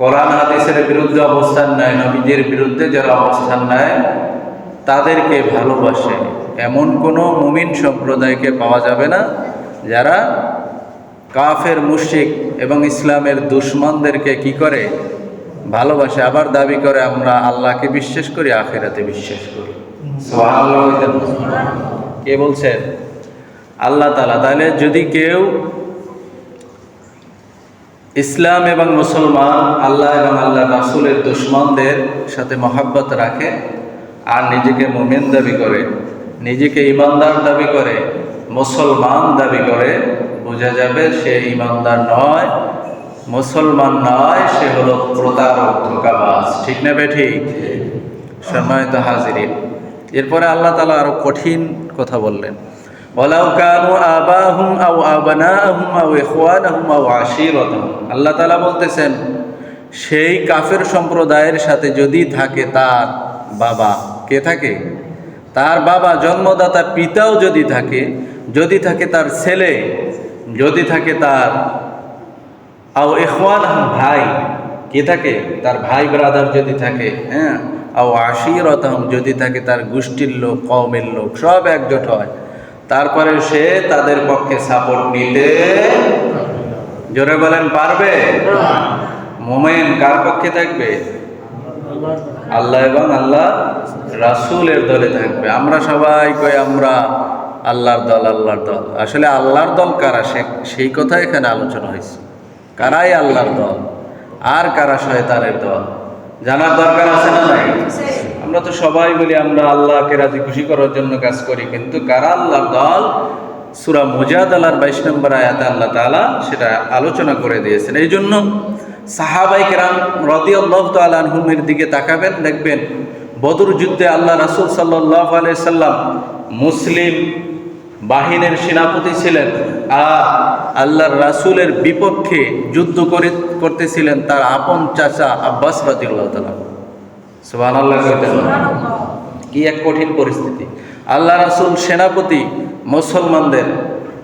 কোরআন হাদিসের বিরুদ্ধে অবস্থান নেয় নবীজির বিরুদ্ধে যারা অবস্থান নেয়, তাদেরকে ভালোবাসে। এমন কোনো মুমিন সম্প্রদায়কে পাওয়া যাবে না যারা কাফের মুশিক এবং ইসলামের দুশ্মনদেরকে কি করে? ভালোবাসে, আবার দাবি করে, আমরা আল্লাহকে বিশ্বাস করি, আখেরাতে বিশ্বাস করি। কে বলছেন আল্লাহ তালা তাহলে যদি কেউ ইসলাম এবং মুসলমান আল্লাহ এবং আল্লাহ রাসুলের দুশ্মনদের সাথে মহাব্বত রাখে আর নিজেকে মোমেন দাবি করে, নিজেকে ইমানদার দাবি করে, মুসলমান দাবি করে, বোঝা যাবে সে ইমানদার নয়, মুসলমান নয়, সে হলো প্রতারক ধোকাবাজ ঠিক না বে ঠিক? সম্মানিত হাজিরিন, এরপরে আল্লাহ তালা আরও কঠিন কথা বললেন। ওয়ালাউ কানু আবাহুম আও আবানাহুম আও ইখওয়ানাহুম আও আশিরাতাহুম আল্লাহ তাআলা বলতেছেন, সেই কাফের সম্প্রদায়ের সাথে যদি থাকে তার বাবা, কে থাকে? তার বাবা জন্মদাতা পিতাও যদি থাকে যদি থাকে তার ছেলে, যদি থাকে তার আও ইখওয়ান ভাই, কে থাকে? তার ভাই ব্রাদার যদি থাকে হ্যাঁ? আও আশিরতহম যদি থাকে তার গোষ্ঠীর লোক, কওমের লোক, সব একজোট হয়। তারপরে সে তাদের পক্ষে সাপোর্ট নিতে জোরে বলেন পারবে? মোমেন কার পক্ষে থাকবে? আল্লাহ এবং আল্লাহ রাসূলের দলে থাকবে। আমরা সবাই কই আমরা আল্লাহর দল আল্লাহর দল। আসলে আল্লাহর দল কারা? সেই কথা এখানে আলোচনা হয়েছে। কারাই আল্লাহর দল? আর কারা শয়তানের দল? জানার দরকার আছে না নাই? সবাই বলি, আমরা আল্লাহকে রাজি খুশি করার জন্য কাজ করি। কিন্তু কারা আল্লাহর দল? সুরা মুজাদ আল্লাহর বাইশ নম্বর আয়াত আল্লাহ তাআলা সেটা আলোচনা করে দিয়েছেন। এই জন্য সাহাবাই কেরাম রদিয়াল্লাহ তালহুমের দিকে তাকাবেন, দেখবেন বদর যুদ্ধে আল্লাহ রাসূল সাল্লাহ সাল্লাম মুসলিম বাহিনীর সেনাপতি ছিলেন আর আল্লাহর রাসূলের বিপক্ষে যুদ্ধ করে, করতেছিলেন তার আপন চাচা আব্বাস রাদিয়াল্লাহু তাআলা। সুবহানাল্লাহ কইতেন না? কি এক কঠিন পরিস্থিতি। আল্লাহ রাসূল সেনাপতি মুসলমানদের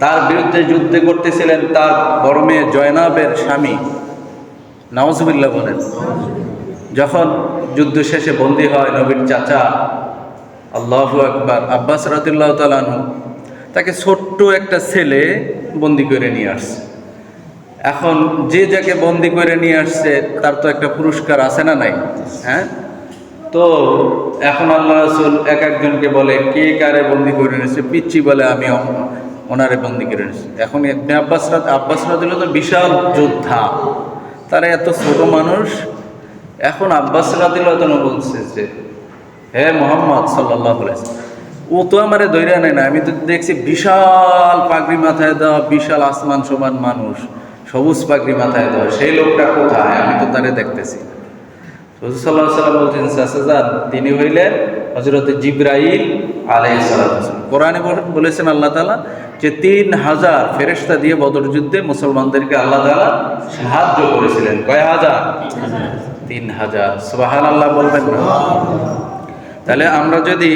তার বিরুদ্ধে যুদ্ধ করতেছিলেন তার বড় মেয়ে জয়নাবের স্বামী। নওয়াজবিল্লাহ বলেন যখন যুদ্ধ শেষে বন্দী হয় নবীর চাচা আল্লাহু আকবার আব্বাস রাদিল্লাহ তালানু তাকে ছোট্ট একটা ছেলে বন্দি করে নিয়ে আসছে। এখন যে যাকে বন্দি করে নিয়ে আসছে তার তো একটা পুরস্কার আছে না নাই? হ্যাঁ? তো এখন আল্লাহ রসুল এক একজনকে বলে, কে কারে বন্দি করে নিয়েছে পিচ্ছি বলে, আমি ওনারে বন্দি করে নিয়েছি এখন ইবনে আব্বাস আব্বাস রাদিল্লাহ তো বিশাল যোদ্ধা। তারা এত ছোট মানুষ। এখন আব্বাস তো বলছে যে, হে মোহাম্মদ সাল্লাহ ও তো আমারে দৈরা নেয় না। আমি তো দেখছি বিশাল পাগড়ি মাথায় দেওয়া, বিশাল আসমান সমান মানুষ। সবুজ পাগড়ি মাথায় দেওয়া। সেই লোকটা কোথায়? আমি তো তারে দেখতেছি হুজুর সাল্লাহ সাল্লাম বলছেন সাসাজান তিনি হইলেন হজরত জিব্রাইল আলাই কোরআনে বল- বলেছেন আল্লাহ তালা যে তিন হাজার ফেরেশতা দিয়ে বদর যুদ্ধে মুসলমানদেরকে আল্লাহ তালা সাহায্য করেছিলেন। কয় হাজার? তিন হাজার। সুবাহান আল্লাহ বলবেন না। তাহলে আমরা যদি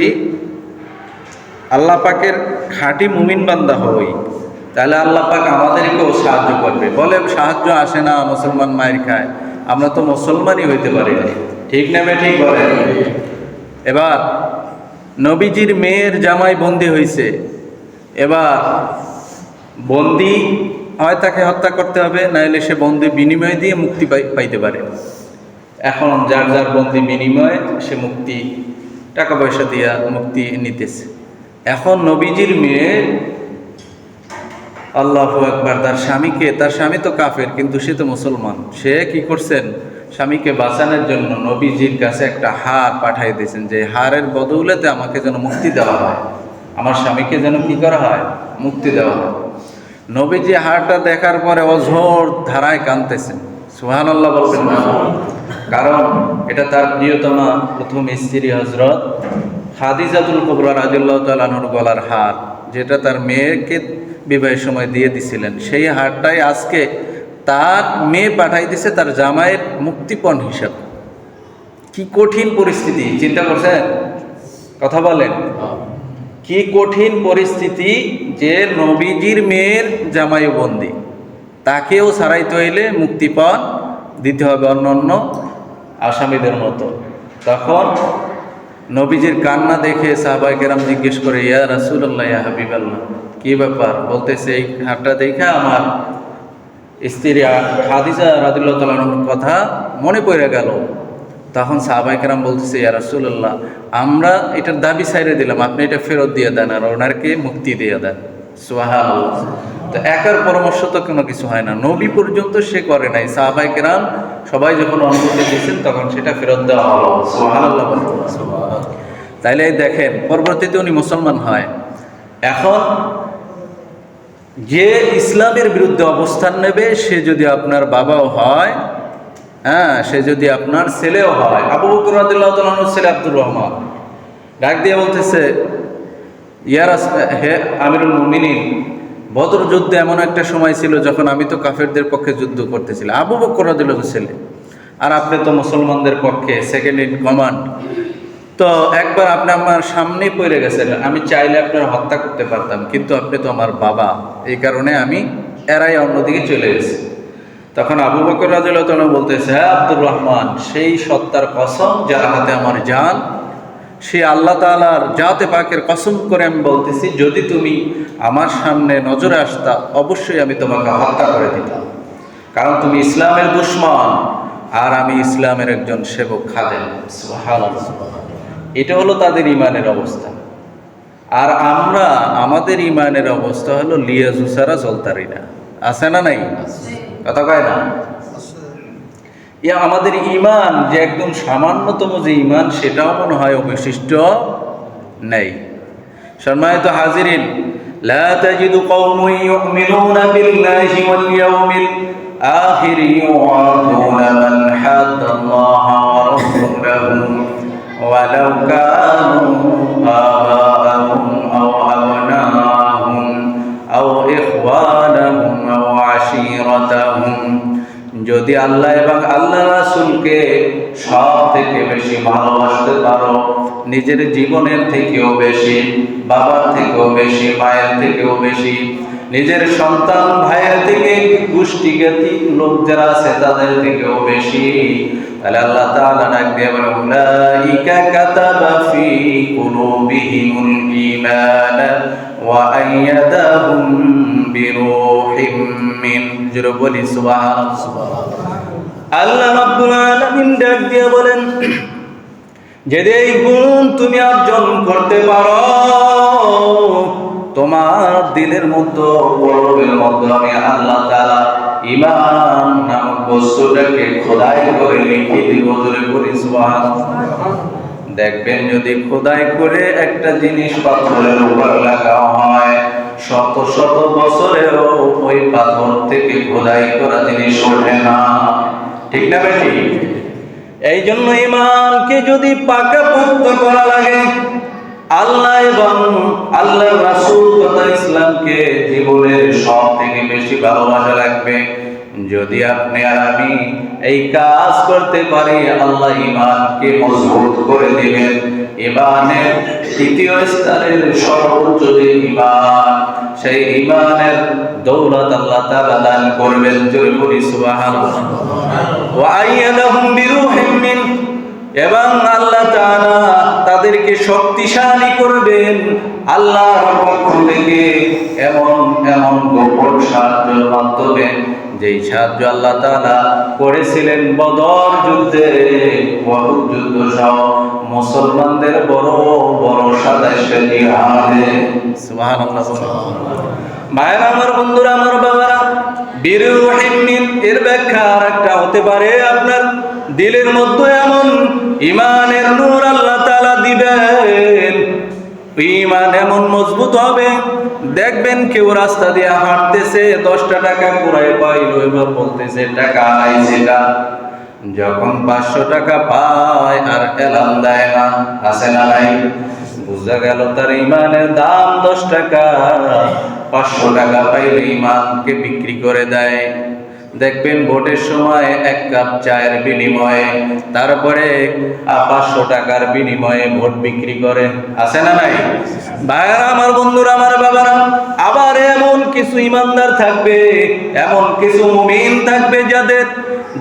আল্লাহ পাকের খাঁটি মুমিন বান্দা হই, তাহলে আল্লাহ পাক আমাদেরকেও সাহায্য করবে। বলে সাহায্য আসে না মুসলমান মায়ের খায়। আমরা তো মুসলমানই হইতে পারি না ঠিক নেবে ঠিক বলে এবার, নবীজির মেয়ের জামাই বন্দি হয়েছে এবার, বন্দি হয় তাকে হত্যা করতে হবে, নাহলে সে বন্দি বিনিময় দিয়ে মুক্তি পাই- পাইতে পারে। এখন যার যার বন্দি বিনিময়ে, সে মুক্তি, টাকা পয়সা দিয়া মুক্তি নিতেছে। এখন নবীজির মেয়ে আল্লাহ একবার তার স্বামীকে, তার স্বামী তো কাফের, কিন্তু সে তো মুসলমান। সে কি করছেন? স্বামীকে বাঁচানোর জন্য নবীজির কাছে একটা হার পাঠাই দিয়েছেন যে হারের বদৌলতে আমাকে যেন মুক্তি দেওয়া হয়। আমার স্বামীকে যেন কি করা হয়? মুক্তি দেওয়া হয়। নবীজি হারটা দেখার পরে অঝোর ধারায় কানতেছেন সুহান আল্লাহ কারণ এটা তার প্রিয়তমা প্রথম স্ত্রী হজরত খাদিজাতুল কবরা রাজুল্লাহ তালানুর গলার হার। যেটা তার মেয়েকে বিবাহের সময় দিয়ে দিছিলেন। সেই হারটাই আজকে তার মেয়ে পাঠাই দিছে তার জামাইয়ের মুক্তিপণ হিসাবে। কি কঠিন পরিস্থিতি, চিন্তা করছেন? কথা বলেন। কি কঠিন পরিস্থিতি যে নবীজির মেয়ের জামাই বন্দি। তাকেও সারাইতে হইলে মুক্তিপণ দিতে হবে অন্য অন্য আসামিদের মতো। তখন নবীজির কান্না দেখে সাহাবাই কেরাম জিজ্ঞেস করে, ইয়া রাসুল্লাহ ইয়া হাবিবাল্লাহ, কি ব্যাপার? বলতেছে, এই হাটটা দেখে আমার স্ত্রী খাদিজা রাদিল্লাহ তালার কথা মনে পড়ে গেল। তখন সাহাবাই কেরাম বলতেছে, ইয়া রাসুল্লাহ আমরা এটার দাবি সাইরে দিলাম, আপনি এটা ফেরত দিয়ে দেন আর ওনারকে মুক্তি দিয়ে দেন। সোহান তো একার পরামর্শ তো কোনো কিছু হয় না। নবী পর্যন্ত সে করে নাই। সাহাবাই কেরাম সবাই যখন অনুমতি দিয়েছেন, তখন সেটা ফেরত দেওয়া হলো। সোহান তাইলে দেখেন, পরবর্তীতে উনি মুসলমান হয়। এখন যে ইসলামের বিরুদ্ধে অবস্থান নেবে, সে যদি আপনার বাবাও হয় হ্যাঁ সে যদি আপনার ছেলেও হয়, আবু বকর ছেলে আব্দুর রহমান। ডাক দিয়ে বলতেছে ইয়ারাস হে আমিরুল মুমিনিন, বদর যুদ্ধে এমন একটা সময় ছিল যখন আমি তো কাফেরদের পক্ষে যুদ্ধ করতেছিলাম, আবু বকর ছেলে। আর আপনি তো মুসলমানদের পক্ষে সেকেন্ড ইন কমান্ড তো একবার আপনি আমার সামনেই পড়ে গেছেন, আমি চাইলে আপনার হত্যা করতে পারতাম, কিন্তু আপনি তো আমার বাবা। এই কারণে আমি এরাই অন্যদিকে চলে গেছি। তখন আবু বকর রাজুল্লাহ বলতেছে হ্যাঁ আব্দুর রহমান, সেই সত্তার কসম যার হাতে আমার যান সে আল্লাহ তালার জাতে পাকের কসম করে আমি বলতেছি, যদি তুমি আমার সামনে নজরে আসতা, অবশ্যই আমি তোমাকে হত্যা করে দিতাম। কারণ তুমি ইসলামের দুশ্মন, আর আমি ইসলামের একজন সেবক খাদেন। এটা হলো তাদের ইমানের অবস্থা আর আমরা আমাদের ইমানের অবস্থা হলো লিয়াজু সারা চলতারি না আছে না নাই কথা কয় না ইয়া আমাদের ইমান যে একদম সামান্যতম যে ইমান সেটাও মনে হয় অবশিষ্ট নেই সম্মানিত হাজিরিন لا تجد قوم يؤمنون بالله واليوم الآخر يوعدون من حد الله ورسوله ولو كانوا آباءهم أو أبناءهم أو إخوانهم أو عشيرتهم যদি আল্লাহ এবং আল্লাহ রাসুলকে সব থেকে বেশি ভালোবাসতে পারো নিজের জীবনের থেকেও বেশি বাবার থেকেও বেশি মায়ের থেকেও বেশি নিজের সন্তান ভাইয়ের থেকে গোষ্ঠীজ্ঞাতি লোক যারা আছে, তাদের থেকেও বেশি। তাহলে আল্লাহ তাআলা ডাক দিয়ে বলে, উলাইকা কাতাবা ফি কুলুবিহিমুল ঈমান ওয়া আইয়াদাহুম বিরূহিম মিন। জোরে বলি, সুবহানাল্লাহ আল্লাহ রাব্বুল আলামিন ডাক দিয়ে বলেন যদি এই গুণ তুমি অর্জন করতে পারো তোমার দিলের মধ্যে কলবের মধ্যে আমি আল্লাহ তাআলা ইমান নামক বস্তুটাকে খোদাই করে লিখে দিব জোরে সুবহানাল্লাহ। দেখবেন যদি খোদাই করে একটা জিনিস পাথরের উপর লাগানো হয়, শত শত বছরেও ওই পাথর থেকে খোদাই করা জিনিস ওঠে না। ঠিক না বেশি এই জন্য ইমানকে যদি পাকা পোক্ত করা লাগে আল্লাহ এবং আল্লাহ রাসূল তথা ইসলামকে জীবনের সব থেকে বেশি ভালোবাসা লাগবে যদি আপনি আর আমি এই কাজ করতে পারি, আল্লাহ ইমানকে মজবুত করে দিবেন। ইমানের তৃতীয় স্তরের সর্বোচ্চ যে ইমান সেই ইমানের দৌলত আল্লাহ তাআলা দান করবেন। জোরে বলি, সুবহানাল্লাহ। ওয়া আইয়াদাহুম বিরূহিম মিন, এবং আল্লাহ তাআলা তাদেরকে শক্তিশালী করবেন। আল্লাহর পক্ষ থেকে এমন এমন গোপন সাহায্যের মাধ্যমে যেই সাহায্য আল্লাহ তাআলা করেছিলেন বদর যুদ্ধে ওয়াহুদ যুদ্ধ সহ মুসলমানদের বড় বড় সাদাইশে জিহাদে। আমার বন্ধুরা, আমার বাবারা বিরুহিম এর ব্যাখ্যা আর একটা হতে পারে আপনার। দিলের মধ্যে এমন ইমানের নূর আল্লাহ দিবেন। ইমান এমন মজবুত হবে। দেখবেন কেউ রাস্তা দিয়ে হাঁটতেছে, দশটা টাকা কুড়াই পাইলো, এবার বলতেছে, টাকা আইছে না যখন পাঁচশো টাকা পায়, আর এলাম দেয় না আসে না নাই? বুঝা গেল তার ইমানের দাম দশ টাকা। পাঁচশো টাকা পাইলে ইমানকে বিক্রি করে দেয়। দেখবেন ভোটের সময় এক কাপ চায়ের বিনিময়ে, তারপরে পাঁচশো টাকার বিনিময়ে ভোট বিক্রি করে আছে না নাই? ভাইয়ারা, আমার বন্ধুরা, আমার বাবারা, আবার এমন কিছু ইমানদার থাকবে, এমন কিছু মুমিন থাকবে যাদের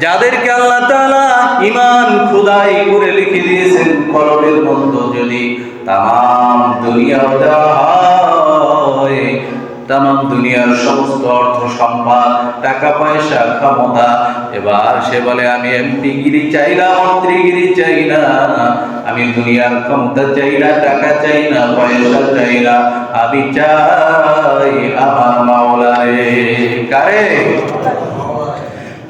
যাদেরকে আল্লাহ তাআলা ইমান খুদাই করে লিখে দিয়েছেন কলমের মধ্যে যদি তাম দুনিয়া হয়। তাম দুনিয়ার সমস্ত অর্থ সম্পদ, টাকা পয়সা, ক্ষমতা। এবার সে বলে, আমি এমপি গিরি চাই না, মন্ত্রীগিরি চাই না। আমি দুনিয়ার ক্ষমতা চাই না, টাকা চাই না, পয়সা চাই না। আমি চাই আমার মাওলারে। কারে?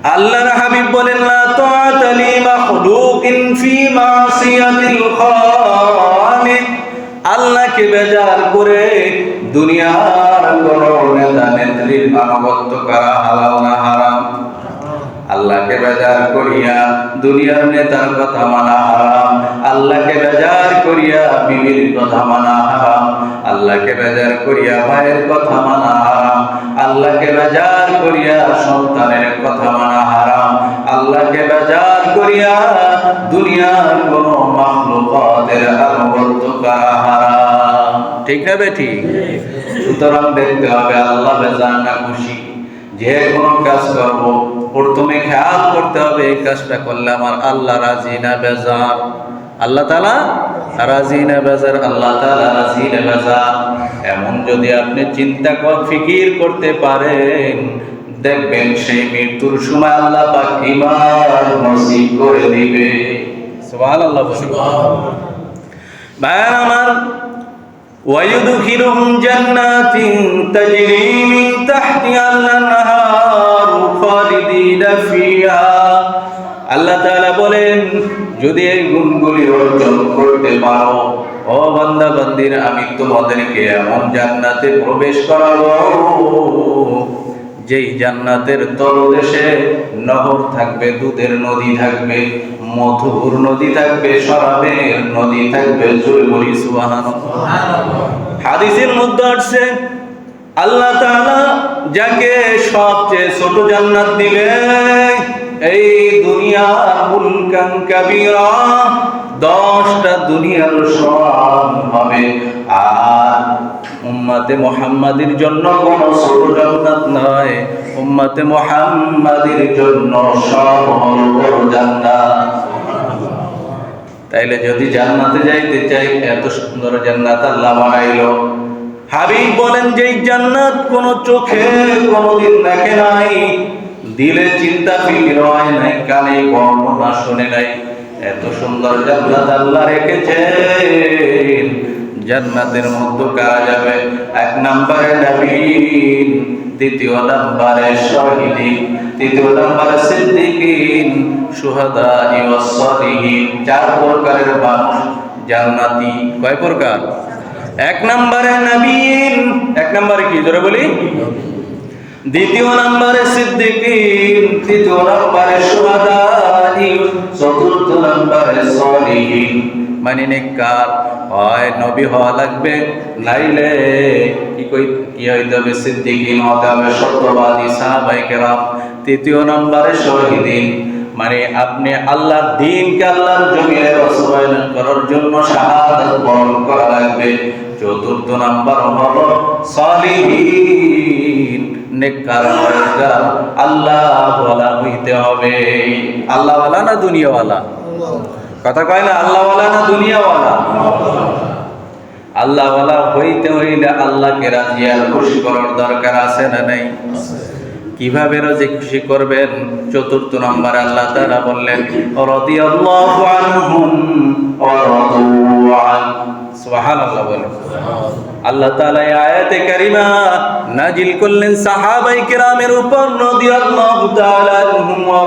আল্লাহর হাবিব বলেন না তাআতা লি মাখলুকিন ফি মাসিয়াতিল খালিক আল্লাহকে বেজার করে দুনিয়ার কোন নেতা নেত্রীর আনুগত্য করা হালাল না হারাম? আল্লাহকে বেজার করিয়া দুনিয়ার নেতার কথা মানা হারাম, আল্লাহকে বেজার করিয়া বিবির কথা মানা হারাম, আল্লাহকে বেজার করিয়া ভাইয়ের কথা মানা হারাম, আল্লাহকে বেজার করিয়া সন্তানের কথা মানা হারাম, আল্লাহকে বেজার করিয়া দুনিয়ার কোন মাখলুকাতের আনুগত্য করা হারাম। ঠিক না বেঠি সুতরাং দেখতে হবে আল্লাহ বেজার না খুশি। যে কোনো কাজ করব। প্রথমে খেয়াল করতে হবে এই কাজটা করলে আমার আল্লাহ রাজি না বেজার। আল্লাহ তালা রাজি না বেজার, আল্লাহ তালা রাজি না বেজার। এমন যদি আপনি চিন্তা কর, ফিকির করতে পারেন, দেখবেন সেই মৃত্যুর সময় আল্লাহ পাক ইমান নসিব করে দিবে। সুবহানাল্লাহ বলুন। ভাই আমার ويدخلهم جنات تجري من تحتها الانهار خالدين فيها আল্লাহ তাআলা বলেন যদি এই গুণগুলি অর্জন করতে পারো ও বান্দা বান্দির আমি তোমাদেরকে এমন জান্নাতে প্রবেশ করাবো যেই জান্নাতের তলদেশে নহর থাকবে, দুধের নদী থাকবে, মধুর নদী থাকবে, শরাবের নদী থাকবে। হাদিসের মধ্যে আসছে, আল্লাহ তাআলা যাকে সবচেয়ে ছোট জান্নাত দিবে, এই দুনিয়ার মুলকান কাবীরা, দশটা দুনিয়ার সমান হবে। আর উম্মাতে মুহাম্মাদের জন্য কোন ছোট জান্নাত নয়। উম্মাতে মুহাম্মাদের জন্য সব হলো জান্নাত। তাইলে যদি জান্নাতে যাইতে চাই, এত সুন্দর জান্নাত আল্লাহ বানাইলো। হাবিব বলেন যে জান্নাত কোন চোখে কোনদিন দেখে নাই, দিলে চিন্তা ফিকির হয় নাই, কানে বর্ণনা শুনে নাই। এত সুন্দর জান্নাত আল্লাহ রেখেছেন। জান্নাতের মধ্যে কারা যাবে। এক নম্বরে নবীন, দ্বিতীয় নম্বরে শহীদিন, তৃতীয় নম্বরে সিদ্দিকিন সুহাদা ইওয়াসসালিহিন চার প্রকারের মানুষ জান্নাতি। কয় প্রকার? এক নম্বরে নবীন, এক নম্বরে কি? জোরে বলি। দ্বিতীয় নম্বরে সিদ্দিকিন, তৃতীয় নম্বরে সুহাদা চতুর্থ নম্বরে সলিহিন। মানে নেককার হয় নবী হওয়া লাগবে নাইলে কি কই কি হইতে হবে সিদ্দিকিন হতে হবে সত্যবাদী সাহাবাই কেরাম। তৃতীয় নম্বরে শহীদিন মানে আপনি আল্লাহর দিনকে আল্লাহর জমিনে বাস্তবায়ন করার জন্য শাহাদাত বরণ করা লাগবে। চতুর্থ নাম্বার হলো সালিহিন আল্লাহ হইতে হবে। আল্লাহ না দুনিয়াওয়ালা? কথা কয় না আল্লাহ ওয়ালা না দুনিয়াওয়ালা? আল্লাহ ওয়ালা হইতে হইলে আল্লাহকে রাজি আর খুশি করার দরকার আছে না নাই? কীভাবে রাজি খুশি করবেন? চতুর্থ নম্বর আল্লাহ তাআলা বললেন, রাদিয়াল্লাহু আনহুম বলেন। আল্লাহ তাআলা এই আয়াতে কারিমা নাজিল করলেন সাহাবাই কেরামের উপর, রাদিয়াল্লাহু তাআলা আনহুম ওয়া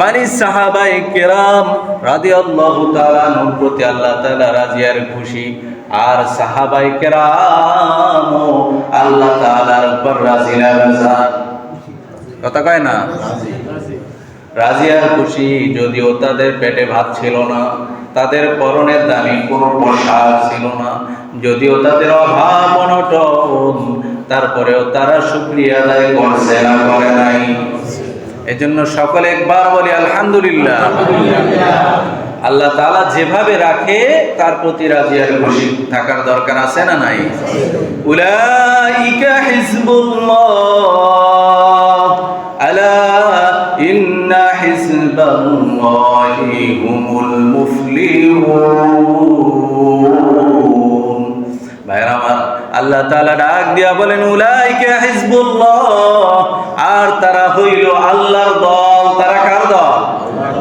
মানে সাহাবাই কেরাম রাদিয়াল্লাহু তাআলা আনহুর প্রতি আল্লাহ তাআলা রাজি আর খুশি। আর সাহাবাই কেরাম আল্লাহ তাআলার উপর রাজি কথা কয় না? রাজিয়ার খুশি যদিও তাদের পেটে ভাত ছিল না, তাদের পরনে দামি কোনো পোশাক ছিল না, যদিও তাদের অভাব অনটন, তারপরেও তারা শুক্রিয়া আদায় করছে না, করে নাই। এজন্য সকলে একবার বলি আলহামদুলিল্লাহ। আল্লাহ তালা যেভাবে রাখে তার প্রতি রাজি আর খুশি থাকার দরকার আছে না নাই? উলাইকা হিজবুল্লাহ আলা ইন্না হিজবাল্লাহি হুমুল মুফলিহুন। ভাইরা আমার আল্লাহ তাআলা ডাক দিয়া বলেন, উলাইকা হিজবুল্লাহ। আর তারা হইল আল্লাহর দল। তারা কার দল?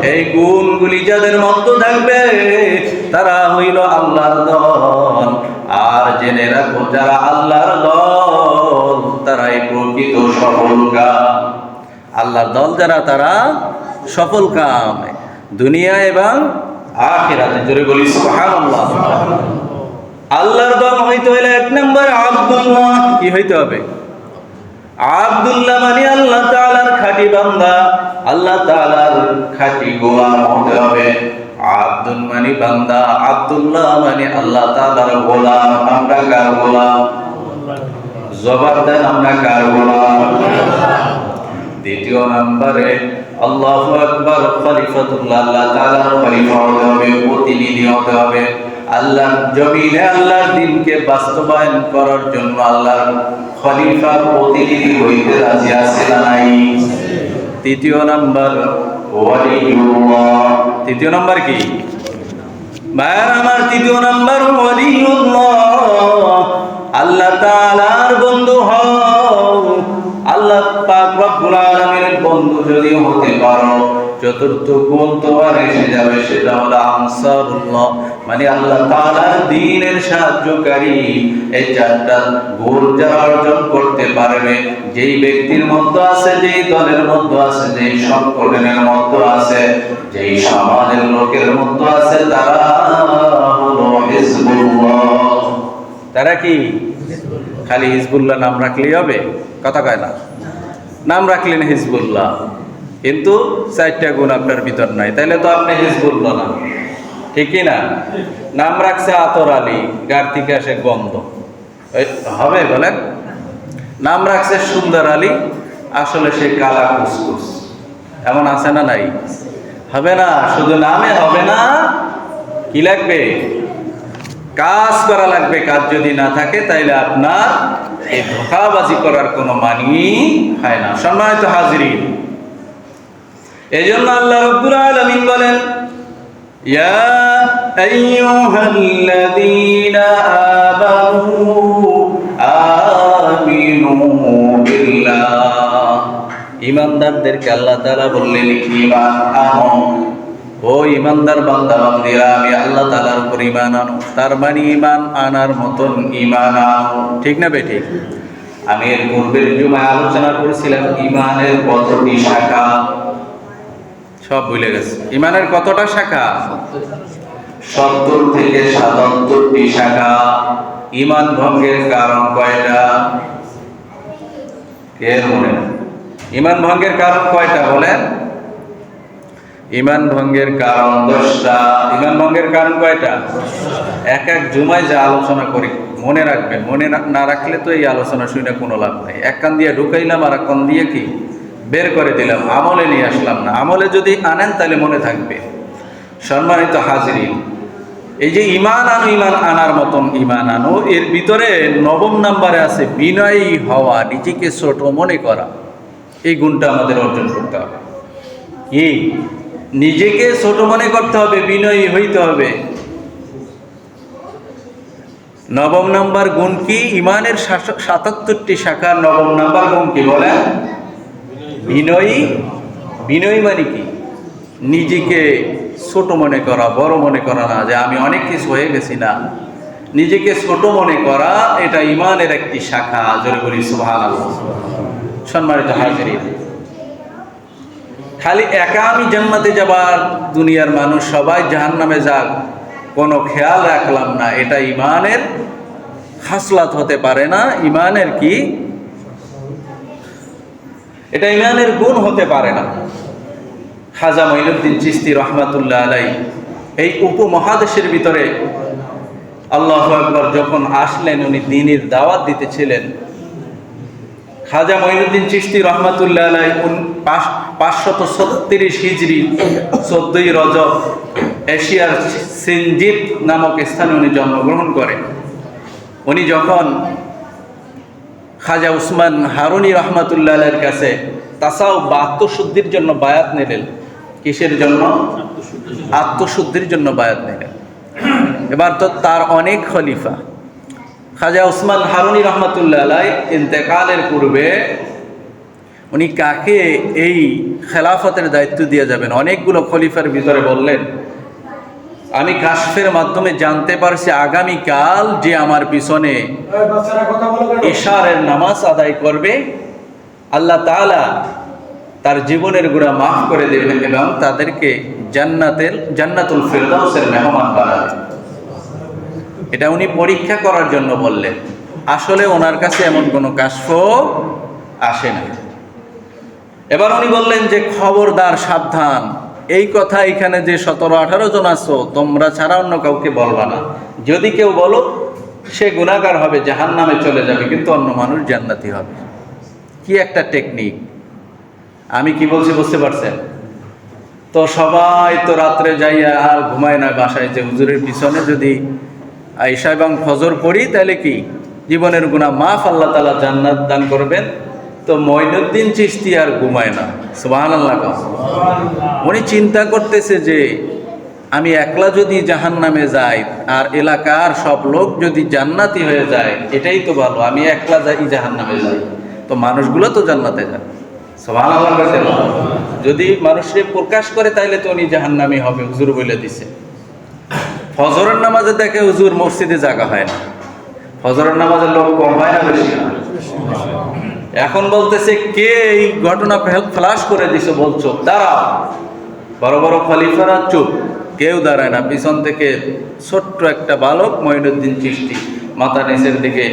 এই গুণগুলি যাদের মধ্যে থাকবে, তারা হইল আল্লাহর দল। আর জেনে রাখো, যারা আল্লাহর দল, তারাই প্রকৃত সফল কাম। আল্লাহর দল যারা, তারা সফল কাম। দুনিয়া এবং আখিরাতে জোরে বলি, সুবহানাল্লাহ। আল্লাহর দল হইতে হইলে এক নম্বর আব্দুল্লাহ কি হইতে হবে? আব্দুল্লাহ মানে আল্লাহ তাআলার খাঁটি বান্দা। আল্লাহ তাআলার খাঁটি গোলাম হতে হবে। আব্দুল মানে বান্দা, আব্দুল্লাহ মানে আল্লাহ তাআলার গোলাম। আমরা কার গোলাম? জবাব দেন আমরা কার গোলাম? দ্বিতীয় নম্বরে আল্লাহু আকবার খলিফাতুল্লাহ, আল্লাহ তাআলার খলিফা হতে হবে, প্রতিনিধি হতে হবে। আল্লাহর জমিনে আল্লাহর দিনকে বাস্তবায়ন করার জন্য আল্লাহর খলিফা প্রতিনিধি হইতে রাজি আছে নাই? তৃতীয় নাম্বার তৃতীয় নাম্বার কি? ভাইয়ার আমার তৃতীয় নাম্বার আল্লাহ তাআলার বন্ধু হও। আল্লাহ পাক রব্বুল আলামিনের বন্ধু যদি হতে পারো, চতুর্থ গুণ তোমার এসে যাবে, সেটা হলো আনসারুল্লাহ। মানে আল্লাহ তাআলার দ্বীনের সাহায্যকারী এই চারটা গুণ যারা অর্জন করতে পারবে, যেই ব্যক্তির মধ্যে আছে, যেই দলের মধ্যে আছে, যেই সংগঠনের মধ্যে আছে, যেই সমাজের লোকের মধ্যে আছে, তারা হলো হিজবুল্লাহ। তারা কি? খালি হিজবুল্লাহ নাম রাখলেই হবে? কথা কয় না। নাম রাখলেন হিজবুল্লাহ। কিন্তু চারটা গুণ আপনার ভিতর নাই। তাহলে তো আপনি হিজবুল্লাহ না। ঠিকই না? নাম রাখছে আতর আলী, গার থেকে আসে গন্ধ। হবে বলেন? নাম রাখছে সুন্দর আলী, আসলে সে কালা কুসকুস। এমন আছে না নাই? হবে না, শুধু নামে হবে না, কি লাগবে? কাজ করা লাগবে, কাজ যদি না থাকে, তাইলে আপনার এই ধোকাবাজি করার কোনো মানি হয় না। সম্মানিত হাজিরিন এই জন্য আল্লাহ রব্বুল আলামিন বলেন ইয়া আইয়ুহাল্লাযীনা আমানু আমিনু বিল্লাহ ইমানদারদেরকে আল্লাহ তাআলা বললেন ঈমান আনো। ও ইমানদার বান্দা বান্দিরা আমি আল্লাহ তাআলার উপর ঈমান আনো। তার মানে ঈমান আনার মতন ঈমান আনো। ঠিক না বেটি আমি এর পূর্বের জুমায় আলোচনা করেছিলাম ইমানের কতটি শাখা সব ভুলে গেছে। ইমানের কতটা শাখা? সত্তর থেকে সাতাত্তরটি শাখা। ইমান ভঙ্গের কারণ কয়টা? কে মনে ইমান ভঙ্গের কারণ কয়টা বলেন? ইমান ভঙ্গের কারণ দশটা। ইমান ভঙ্গের কারণ কয়টা? এক এক জুমায় যা আলোচনা করি, মনে রাখবেন। মনে না- রাখলে তো এই আলোচনা শুনে কোনো লাভ নেই। এক কান দিয়ে ঢুকাইলাম আর এক কান দিয়ে কি? বের করে দিলাম, আমলে নিয়ে আসলাম না। আমলে যদি আনেন তাহলে মনে থাকবে। সম্মানিত হাজিরিন, এই যে ইমান আনো ইমান আনার মতন ইমান আনো, এর ভিতরে নবম নাম্বারে আছে বিনয়ী হওয়া, নিজেকে ছোট মনে করা। এই গুণটা আমাদের অর্জন করতে হবে। কি? নিজেকে ছোট মনে করতে হবে, বিনয়ী হইতে হবে। নবম নাম্বার গুণ কি? ইমানের সাতাত্তরটি শাখার নবম নাম্বার গুণ কি বলেন? বিনয়ী? বিনয়ী মানে কি? নিজেকে ছোট মনে করা, বড় মনে করা না, যে আমি অনেক কিছু হয়ে গেছি না। নিজেকে ছোট মনে করা, এটা ইমানের একটি শাখা, জোরে বলি সুবহান সম্মানিত হাজিরিন, খালি একা আমি জান্নাতে যাবার দুনিয়ার মানুষ সবাই জাহান নামে যাক, কোনো খেয়াল রাখলাম না। এটা ইমানের হাসলাত হতে পারে না। ইমানের কি? এটা ইমানের গুণ হতে পারে না। খাজা মঈনুদ্দিন চিস্তি রহমাতুল্লাহ আলাই এই উপমহাদেশের ভিতরে আল্লাহ আকবর যখন আসলেন, উনি দিনের দাওয়াত দিতেছিলেন। খাজা মঈনুদ্দিন চিশতি রহমাতুল্লাহ আলাই পাঁচশত ছত্রিশ হিজড়ি চোদ্দই রজব, এশিয়ার সিনজিপ নামক স্থানে উনি জন্মগ্রহণ করেন। উনি যখন খাজা উসমান হারুনি রহমাতুল্লাহ আলাইয়ের কাছে তাসাও বা আত্মশুদ্ধির জন্য বায়াত নিলেন। কিসের জন্য? আত্মশুদ্ধির জন্য বায়াত নিলেন। এবার তো তার অনেক খলিফা। খাজা উসমান হারুনি রহমাতুল্লাহ ইন্তেকালের পূর্বে উনি কাকে এই খেলাফতের দায়িত্ব দিয়ে যাবেন? অনেকগুলো খলিফার ভিতরে বললেন আমি কাশফের মাধ্যমে জানতে পারছি আগামীকাল যে আমার পিছনে ইশারের নামাজ আদায় করবে আল্লাহ তাআলা তার জীবনের গুণা মাফ করে দেবেন এবং তাদেরকে জান্নাতের জান্নাতুল ফেরদাউসের মেহমান বানাবেন এটা উনি পরীক্ষা করার জন্য বললেন। আসলে ওনার কাছে এমন কোনো কাশফ আসে না এবার উনি বললেন যে খবরদার সাবধান। এই কথা এখানে যে সতেরো আঠারো জন আছো, তোমরা ছাড়া অন্য কাউকে বলবা না। যদি কেউ বলো, সে গুণাগার হবে জাহান নামে চলে যাবে, কিন্তু অন্য মানুষ জান্নাতি হবে। কি একটা টেকনিক আমি কি বলছি বুঝতে পারছেন? তো সবাই তো রাত্রে যাইয়া আর ঘুমায় না বাসায়, যে হুজুরের পিছনে যদি আইসা এবং ফজর পড়ি, তাহলে কি? জীবনের গুণা মাফ আল্লাহ তালা জান্নাত দান করবেন। তো মঈনুদ্দিন চিস্তি আর ঘুমায় না। সোহান আল্লাহ উনি চিন্তা করতেছে যে আমি একলা যদি জাহান নামে যাই আর এলাকার সব লোক যদি জান্নাতি হয়ে যায় এটাই তো ভালো আমি একলা যাই জাহান নামে যাই। তো মানুষগুলো তো জান্নাতে যায়। সুবহান আল্লাহ। যদি মানুষকে প্রকাশ করে তাইলে তো উনি জাহান্নামি হবে হুজুর বলে দিছে। ফজরের নামাজে দেখে হুজুর মসজিদে জায়গা হয় না। ফজরের নামাজের লোক কম হয় না বেশি? এখন বলতেছে, কে এই ঘটনা ফ্লাশ করে দিছে বলছো? দাঁড়াও। বড় বড় খলিফারা চুপ। কেউ দাঁড়ায় না। পিছন থেকে ছোট্ট একটা বালক মঈনুদ্দিন চিশতি মাথা নিচের দিকে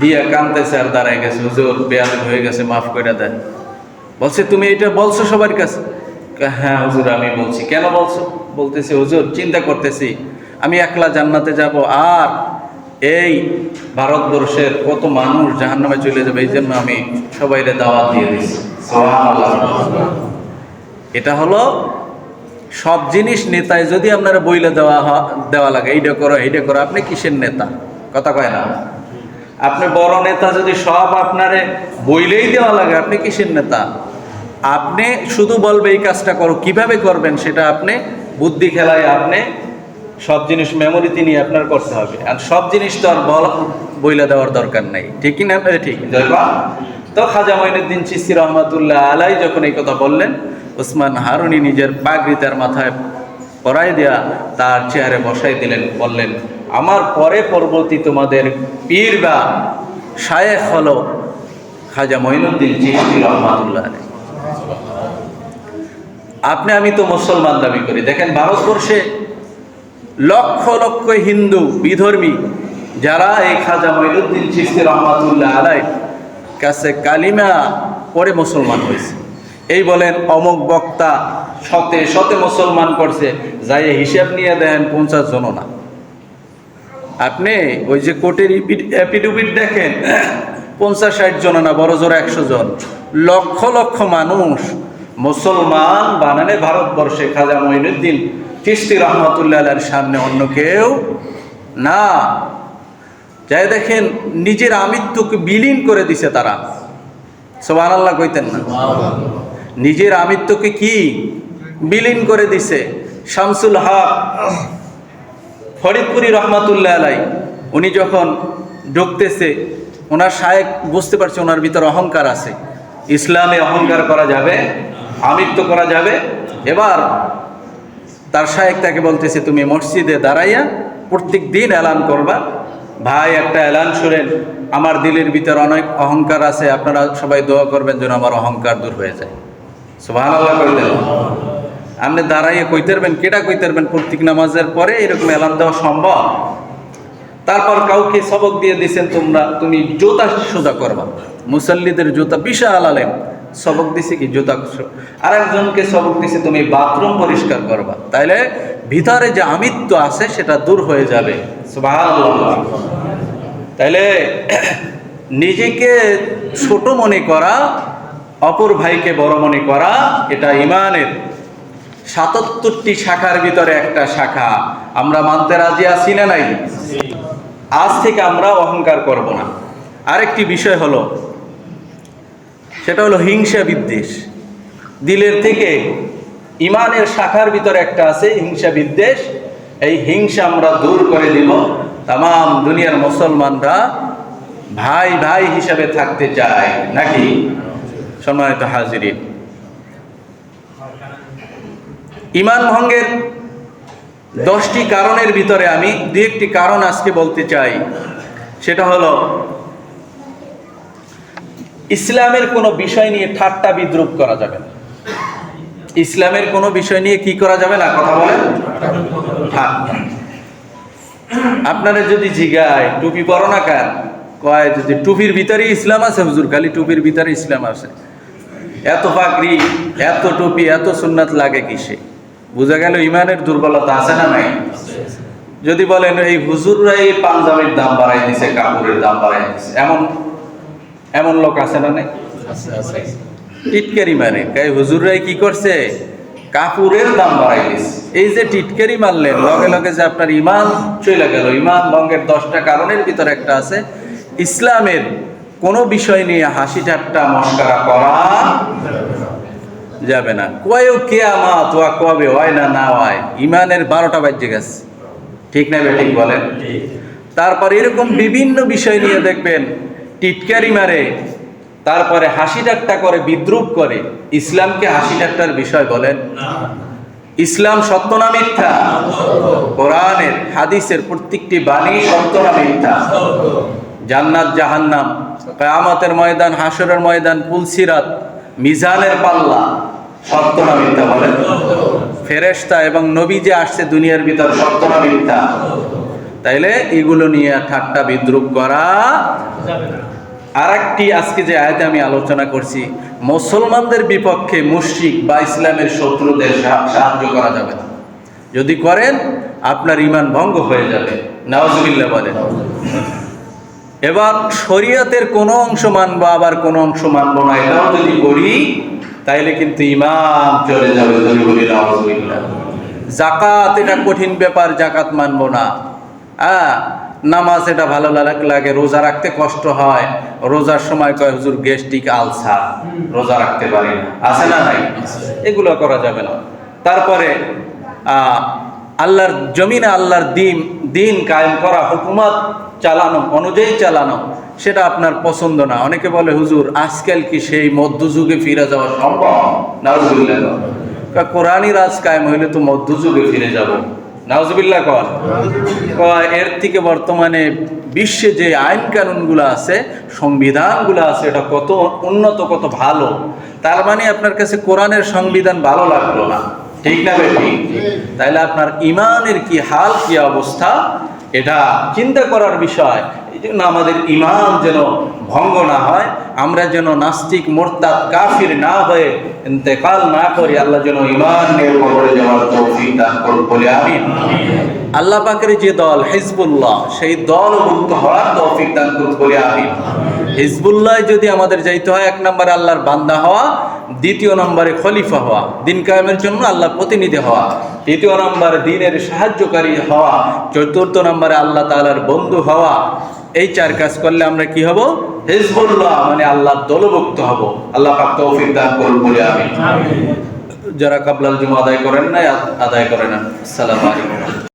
দিয়া কানতেছে আর দাঁড়ায় গেছে। হুজুর বেয়াদ হয়ে গেছে, মাফ করে দেয় বলছে, তুমি এটা বলছো সবার কাছে? হ্যাঁ হুজুর, আমি বলছি। কেন বলছো? বলতেছি, হুজুর, চিন্তা করতেছি। আমি একলা জান্নাতে যাব। আর এই ভারতবর্ষের কত মানুষ জাহান্নামে চলে যাবে এই জন্য আমি সবাইরে দাওয়াত দিয়ে দিচ্ছি এটা হলো সব জিনিস নেতায় যদি আপনারা বইলে দেওয়া দেওয়া লাগে এইটা করো এইটা করো, আপনি কিসের নেতা? কথা কয় না? আপনি বড় নেতা যদি সব আপনারে বইলেই দেওয়া লাগে, আপনি কিসের নেতা? আপনি শুধু বলবে এই কাজটা করো, কীভাবে করবেন সেটা আপনি বুদ্ধি খেলায় আপনি সব জিনিস মেমোরিতে নিয়ে আপনার করতে হবে। আর সব জিনিস তো আর বল বইলে দেওয়ার দরকার নাই। ঠিক না এ, ঠিক। তো খাজা মঈনুদ্দিন চিস্তি রহমাতুল্লাহ আলাই যখন এই কথা বললেন ওসমান হারুনি নিজের পাগড়ি তার মাথায় পরাই দেয়া তার চেয়ারে বসাই দিলেন বললেন আমার পরে পরবর্তী তোমাদের পীর বা শায়েখ হলো খাজা মঈনুদ্দিন চিস্তি রহমাতুল্লাহ আলাই। আপনি আমি তো মুসলমান দাবি করি। দেখেন ভারতবর্ষে লক্ষ লক্ষ হিন্দু বিধর্মী যারা এই খাজা মঈনুদ্দিন চিস্তি রহমাতুল্লাহ আলাই কাছে কালিমা পরে মুসলমান হয়েছে। এই বলেন, অমুক বক্তা শতে শতে মুসলমান করছে, যাই হিসাব নিয়ে দেন, পঞ্চাশ জন না। আপনি ওই যে কোর্টের অ্যাপিডুপিট দেখেন, পঞ্চাশ ষাট জন না, বড় জোর একশো জন। লক্ষ লক্ষ মানুষ মুসলমান বানানে ভারতবর্ষে খাজা মঈনুদ্দিন চিস্তি রহমতুল্লাহ সামনে অন্য কেউ না। যাই দেখেন, নিজের আমিত্বকে বিলীন করে দিছে তারা। সোবান আল্লাহ কইতেন না। নিজের আমিত্বকে কি? বিলীন করে দিছে। শামসুল হক ফরিদপুরি রহমাতুল্লাহ আলাই, উনি যখন ঢুকতেছে, ওনার সাহেব বুঝতে পারছে ওনার ভিতর অহংকার আছে। ইসলামে অহংকার করা যাবে আমিত্ব করা যাবে। এবার তার শায়েক তাকে বলতেছে, তুমি মসজিদে দাঁড়াইয়া প্রত্যেক দিন এলান করবা। ভাই, একটা এলান শুনেন, আমার দিলের ভিতর অনেক অহংকার আছে, আপনারা সবাই দোয়া করবেন যেন আমার অহংকার দূর হয়ে যায়। সুবাহ আল্লাহ কইতেন। আপনি দাঁড়াইয়ে কইতেরবেন কেটা কইতেরবেন, প্রত্যেক নামাজের পরে এরকম এলান দেওয়া সম্ভব? তারপর কাউকে সবক দিয়ে দিছেন তোমরা, তুমি জোতা সোজা করবা। মুসল্লিদের জোতা বিশাল আলেম। সবক দিছে কি, জুতা আর একজনকে সবক দিছে, তুমি বাথরুম পরিষ্কার করবা। তাইলে ভিতরে যে আমিত্ব আছে, সেটা দূর হয়ে যাবে। তাইলে নিজেকে ছোট মনে করা, অপর ভাইকে বড় মনে করা, এটা ইমানের। সাতাত্তরটি শাখার ভিতরে একটা শাখা। আমরা মানতে রাজি আছি না নাই? আজ থেকে আমরা অহংকার করব না। আরেকটি বিষয় হলো সেটা হলো হিংসা বিদ্বেষ। দিলের থেকে ইমানের শাখার ভিতরে একটা আছে হিংসা বিদ্বেষ। এই হিংসা আমরা দূর করে দিব তাম দুনিয়ার মুসলমানরা ভাই ভাই হিসাবে থাকতে চায়, নাকি? সম্মানিত হাজিরিন। ইমান ভঙ্গের দশটি কারণের ভিতরে আমি দু একটি কারণ আজকে বলতে চাই। সেটা হলো ইসলামের কোনো বিষয় নিয়ে ঠাট্টা বিদ্রুপ করা যাবে না। ইসলামের কোনো বিষয় নিয়ে কি করা যাবে না? কথা বলেন। আপনারা যদি জিগায়, টুপি পরো না কার কয় যদি টুপির ভিতরে ইসলাম আছে, হুজুর, খালি টুপির ভিতরে ইসলাম আছে। এত পাগড়ি, এত টুপি, এত সুন্নাত লাগে কিসে? বোঝা গেল ইমানের দুর্বলতা আছে না নাই? যদি বলেন, এই হুজুররা এই পাঞ্জাবির দাম বাড়াই দিছে, কাপড়ের দাম বাড়াই দিছে। এমন এমন লোক আছে না নাই? টিটকারি মারে। কাই হুজুররাই কি করছে? কাপুরের দাম বাড়াই দিছে। এই যে টিটকারি মারলেন লগে লগে যে আপনার ইমান চলে গেল। ইমান ভঙ্গের দশটা কারণের ভিতরে একটা আছে। ইসলামের কোনো বিষয় নিয়ে হাসি ঠাট্টা মস্করা করা যাবে না। কয়েও কে আমা তোয়া কবে হয় না না হয় ইমানের বারোটা বাজ্যে গেছে। ঠিক না বে ঠিক বলেন? তারপর এরকম বিভিন্ন বিষয় নিয়ে দেখবেন টিটকারি মারে তারপরে হাসি ঠাট্টা করে বিদ্রুপ করে। ইসলামকে হাসি ঠাট্টার বিষয় বলেন? ইসলাম সত্য না মিথ্যা? কোরআনের হাদিসের প্রত্যেকটি বাণী সত্য না মিথ্যা? জান্নাত জাহান্নাম কেয়ামতের ময়দান হাসরের ময়দান পুলসিরাত মিজানের পাল্লা সত্য না মিথ্যা বলেন? ফেরেশতা এবং নবী যে আসছে দুনিয়ার ভিতর সত্য না মিথ্যা? তাইলে এগুলো নিয়ে ঠাট্টা বিদ্রুপ করা আর একটি আজকে যে আয়াতে আমি আলোচনা করছি, মুসলমানদের বিপক্ষে মুশরিক বা ইসলামের শত্রুদের সাহায্য করা যাবে না। যদি করেন, আপনার ইমান ভঙ্গ হয়ে যাবে। নওয়াজবিল্লা বলেন। এবার শরীয়তের কোনো অংশ মানবো, আবার কোনো অংশ মানবো না, এটাও যদি করি, তাইলে কিন্তু ইমান চলে যাবে জাকাত এটা কঠিন ব্যাপার, জাকাত মানবো না। হ্যাঁ নামাজ এটা ভালো লাগ- রোজা রাখতে কষ্ট হয়। রোজার সময় কয় হুজুর গেস্টিক আলসার রোজা রাখতে পারি না। আছে না নাই? এগুলো করা যাবে না। তারপরে আল্লাহর জমিনে আল্লাহর দিন দিন কায়েম করা হুকুমত চালানো অনুযায়ী চালানো সেটা আপনার পছন্দ না। অনেকে বলে হুজুর আজকাল কি সেই মধ্যযুগে ফিরে যাওয়া সম্ভব? কয়, কোরআনই রাজ কায়েম হইলে তো মধ্যযুগে ফিরে যাব। নাউজুবিল্লাহ কর কয়, এর থেকে বর্তমানে বিশ্বে যে আইন কানুনগুলো আছে সংবিধানগুলো আছে এটা কত উন্নত কত ভালো তার মানে আপনার কাছে কোরআনের সংবিধান ভালো লাগল না। ঠিক না বেটি তাইলে আপনার ইমানের কি হাল কি অবস্থা এটা চিন্তা করার বিষয়। এই জন্য আমাদের ইমান যেন ভঙ্গ না হয় আমরা যেন নাস্তিক, মোরতাদ, কাফির না হয়ে ইন্তেকাল না করি, আল্লাহ যেন ইমান কবরে যাওয়ার তৌফিক দান করুন বলে আমিন। আল্লাহ পাকের যে দল, হিজবুল্লাহ, সেই দল মুক্ত হওয়ার তৌফিক দান করুন বলে আমিন। হিজবুল্লাহ যদি আমাদের যাইতে হয়, এক নম্বরে আল্লাহর বান্দা হওয়া, দ্বিতীয় নম্বরে খলিফা হওয়া, দিন কায়েমের জন্য আল্লাহ প্রতিনিধি হওয়া, তৃতীয় নম্বরে দিনের সাহায্যকারী হওয়া, চতুর্থ নম্বরে আল্লাহ তাআলার বন্ধু হওয়া এই চার কাজ করলে আমরা কি হব? হিজবুল্লাহ মানে আল্লাহ দলভুক্ত হব। আল্লাহ পাক তৌফিক দান করুন বলে আমি যারা কাবলাল জুমা আদায় করেন না আদায় করেন না। আসসালামু আলাইকুম।